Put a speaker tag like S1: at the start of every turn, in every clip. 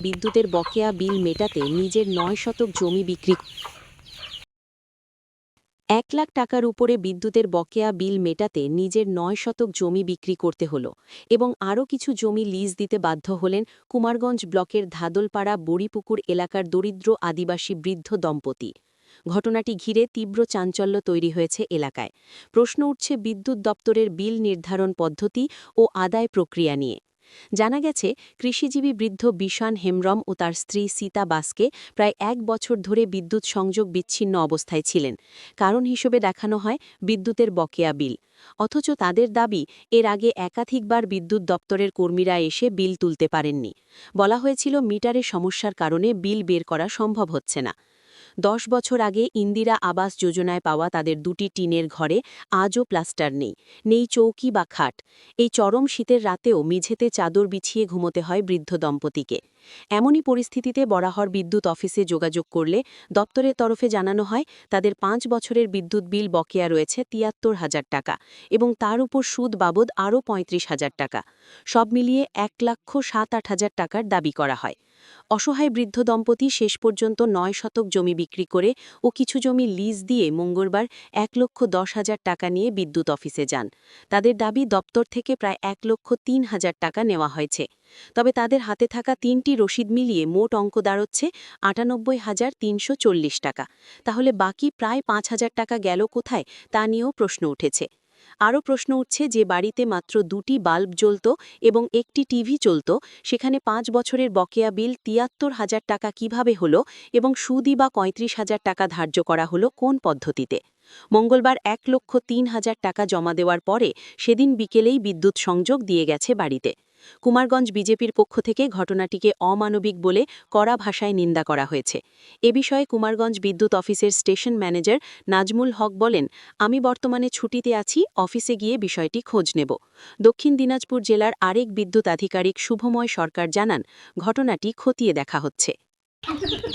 S1: বিদ্যুতের বকেয়া বিল মেটাতে নিজের নয় শতক জমি বিক্রি। এক লাখ টাকার উপরে বিদ্যুতের বকেয়া বিল মেটাতে নিজের নয় শতক জমি বিক্রি করতে হল এবং আরও কিছু জমি লিজ দিতে বাধ্য হলেন কুমারগঞ্জ ব্লকের ধাদলপাড়া বড়িপুকুর এলাকার দরিদ্র আদিবাসী বৃদ্ধ দম্পতি। ঘটনাটি ঘিরে তীব্র চাঞ্চল্য তৈরি হয়েছে এলাকায়। প্রশ্ন উঠছে বিদ্যুৎ দপ্তরের বিল নির্ধারণ পদ্ধতি ও আদায় প্রক্রিয়া নিয়ে। জানা গেছে, কৃষিজীবী বৃদ্ধ বিশান হেমরম ও তার স্ত্রী সীতা বাসকে প্রায় এক বছর ধরে বিদ্যুৎ সংযোগ বিচ্ছিন্ন অবস্থায় ছিলেন। কারণ হিসেবে দেখানো হয়, বিদ্যুতের বকেয়া বিল। অথচ তাদের দাবি, এর আগে একাধিকবার বিদ্যুৎ দপ্তরের কর্মীরা এসে বিল তুলতে পারেননি। বলা হয়েছিল মিটারের সমস্যার কারণে বিল বের করা সম্ভব হচ্ছে না। দশ বছর আগে ইন্দিরা আবাস যোজনায় পাওয়া তাদের দুটি টিনের ঘরে আজও প্লাস্টার নেই নেই চৌকি বা খাট। এই চরম শীতের রাতেও মিঝেতে চাদর বিছিয়ে ঘুমোতে হয় বৃদ্ধ দম্পতিকে। এমনই পরিস্থিতিতে বরাহর বিদ্যুৎ অফিসে যোগাযোগ করলে দপ্তরের তরফে জানানো হয়, তাদের পাঁচ বছরের বিদ্যুৎ বিল বকেয়া রয়েছে তিয়াত্তর হাজার টাকা এবং তার উপর সুদ বাবদ আরও পঁয়ত্রিশ হাজার টাকা। সব মিলিয়ে এক লক্ষ সাত আট হাজার টাকার দাবি করা হয়। অসহায় বৃদ্ধ দম্পতি শেষ পর্যন্ত নয় শতক জমি বিক্রি করে ও কিছু জমি লিজ দিয়ে মঙ্গলবার এক লক্ষ দশ হাজার টাকা নিয়ে বিদ্যুৎ অফিসে যান। তাদের দাবি, দপ্তর থেকে প্রায় এক লক্ষ তিন হাজার টাকা নেওয়া হয়েছে। তবে তাদের হাতে থাকা তিনটি রসিদ মিলিয়ে মোট অঙ্ক দাঁড়াচ্ছে আটানব্বই হাজার তিনশো টাকা। তাহলে বাকি প্রায় পাঁচ হাজার টাকা গেল কোথায় তা নিয়েও প্রশ্ন উঠেছে। আরও প্রশ্ন উঠছে যে বাড়িতে মাত্র দুটি বাল্ব জ্বলত এবং একটি টিভি চলত সেখানে পাঁচ বছরের বকেয়া বিল তিয়াত্তর হাজার টাকা কীভাবে হলো এবং সুদি বা পঁয়ত্রিশ হাজার টাকা ধার্য করা হলো কোন পদ্ধতিতে? মঙ্গলবার এক লক্ষ তিন হাজার টাকা জমা দেওয়ার পরে সেদিন বিকেলেই বিদ্যুৎ সংযোগ দিয়ে গেছে বাড়িতে। কুমারগঞ্জ বিজেপির পক্ষ থেকে ঘটনাটিকে অমানবিক বলে কড়া ভাষায় নিন্দা করা হয়েছে। এ বিষয়ে কুমারগঞ্জ বিদ্যুৎ অফিসের স্টেশন ম্যানেজার নাজমুল হক বলেন আমি বর্তমানে ছুটিতে আছি অফিসে গিয়ে বিষয়টি খোঁজ নেব। দক্ষিণ দিনাজপুর জেলার আরেক বিদ্যুৎ আধিকারিক শুভময় সরকার জানান ঘটনাটি খতিয়ে দেখা হচ্ছে।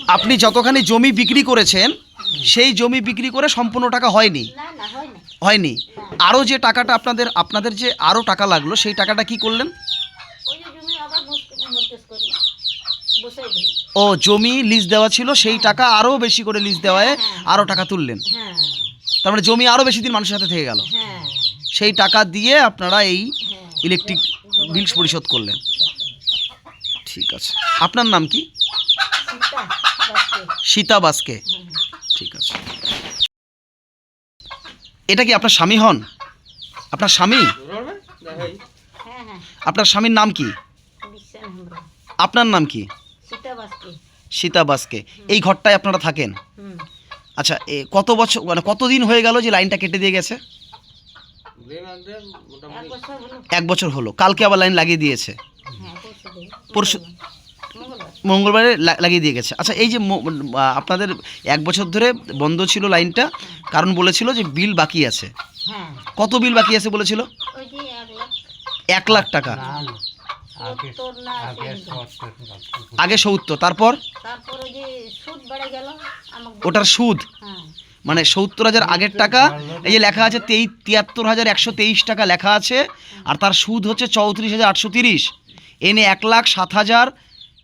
S2: আপনি যতখানি জমি বিক্রি করেছেন সেই জমি বিক্রি করে সম্পূর্ণ টাকা হয়নি।
S3: না না হয় না
S2: হয়নি। আরও যে টাকাটা আপনাদের আপনাদের যে আরও টাকা লাগল সেই টাকাটা কি করলেন
S3: ওই যে জমি আবার মোটকেস করি বসাই দিই
S2: ও জমি লিজ দেওয়া ছিল সেই টাকা আরও বেশি করে লিজ দেওয়ায় আরও টাকা তুললেন।
S3: হ্যাঁ।
S2: তার মানে জমি আরও বেশি দিন মানুষের সাথে থেকে গেল।
S3: হ্যাঁ।
S2: সেই টাকা দিয়ে আপনারা এই
S3: হ্যাঁ।
S2: ইলেকট্রিক বিল পরিশোধ করলেন। ঠিক আছে। আপনার নাম কি?
S3: সীতা বাসকে। হ্যাঁ
S2: ঠিক আছে। এটা কি আপনার স্বামী হন? আপনার স্বামী?
S3: হ্যাঁ হ্যাঁ।
S2: আপনার স্বামীর নাম কি? আপনার নাম কি?
S3: সীতা বাসকে
S2: এই ঘরটায় আপনারা থাকেন? আচ্ছা এ কত বছর মানে কতদিন হয়ে গেল যে লাইনটা কেটে দিয়ে গেছে?
S3: এক বছর হলো।
S2: কালকে আবার লাইন লাগিয়ে দিয়েছে?
S3: হ্যাঁ পরশু মঙ্গলবার।
S2: লাগিয়ে দিয়ে গেছে। আচ্ছা এই যে ম- আপনাদের এক বছর ধরে বন্ধ ছিল লাইনটা কারণ বলেছিল যে বিল বাকি আছে।
S3: হ্যাঁ।
S2: কত বিল বাকি আছে বলেছিল?
S3: এক লাখ।
S2: টাকা।
S3: সত্তর না
S2: আগে সত্তর। তারপর?
S3: তারপর যে সুদ বেড়ে গেল
S2: ওটার সুদ?
S3: হ্যাঁ।
S2: মানে সত্তর হাজার আগের টাকা এই যে লেখা আছে তেই তিয়াত্তর হাজার একশো তেইশ টাকা লেখা আছে আর তার সুদ হচ্ছে চৌত্রিশ হাজার আটশো তিরিশ। এনে এক লাখ সাত হাজার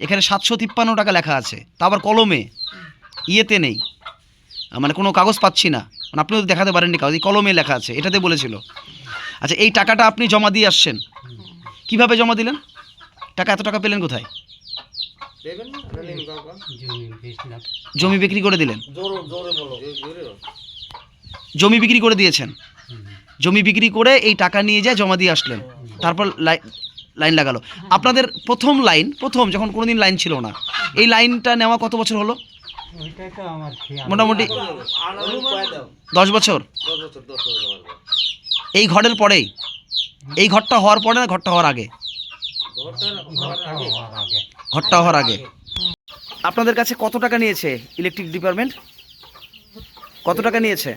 S2: এখানে সাতশো তিপ্পান্ন টাকা লেখা আছে। তা আবার কলমে? ইয়েতে নেই। মানে কোনো কাগজ পাচ্ছি না। মানে আপনিও দেখাতে পারেননি কাগজ এই কলমে লেখা আছে এটাতে বলেছিল। আচ্ছা এই টাকাটা আপনি জমা দিয়ে আসছেন। কীভাবে জমা দিলেন? টাকা এত টাকা পেলেন কোথায়? জমি বিক্রি করে দিলেন? জমি বিক্রি করে দিয়েছেন? জমি বিক্রি করে এই টাকা নিয়ে যায় জমা দিয়ে আসলেন। তারপর লাই- লাইন লাগালো। আপনাদের প্রথম লাইন প্রথম যখন কোনোদিন লাইন ছিল না এই লাইনটা নেওয়া কত বছর হলো? মোটামুটি দশ বছর? এই ঘরের পরেই? এই ঘরটা হওয়ার পরে না ঘরটা হওয়ার আগে? ঘরটা হওয়ার আগে। আপনাদের কাছে কত টাকা নিয়েছে ইলেকট্রিক ডিপার্টমেন্ট কত টাকা নিয়েছে?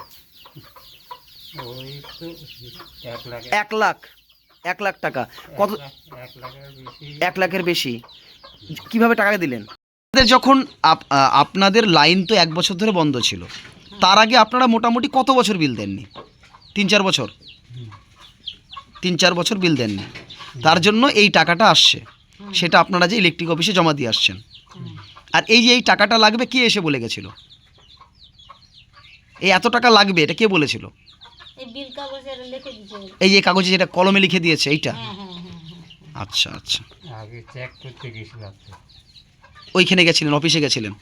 S2: এক লাখ। এক লাখ টাকা। কত এক লাখের বেশি। কীভাবে টাকা দিলেন? যখন আপ- আপনাদের লাইন তো এক বছর ধরে বন্ধ ছিল। তার আগে আপনারা মোটামুটি কত বছর বিল দেননি? তিন চার বছর? তিন চার বছর বিল দেননি। তার জন্য এই টাকাটা আসছে। সেটা আপনারা যে ইলেকট্রিক অফিসে জমা দিয়ে আসছেন। আর এই যে এই টাকাটা লাগবে কে এসে বলে গেছিল? এই এত টাকা লাগবে এটা কে বলেছিল?
S3: এই বিল কাগজের লিখে দিতে হবে।
S2: এই যে কাগজে যেটা কলমে লিখে দিয়েছে এইটা?
S3: হ্যাঁ হ্যাঁ হ্যাঁ
S2: আচ্ছা আচ্ছা।
S4: আগে চেক করতে গেছিলাম তো।
S2: ওইখানে গেছিলেন অফিসে গেছিলেন।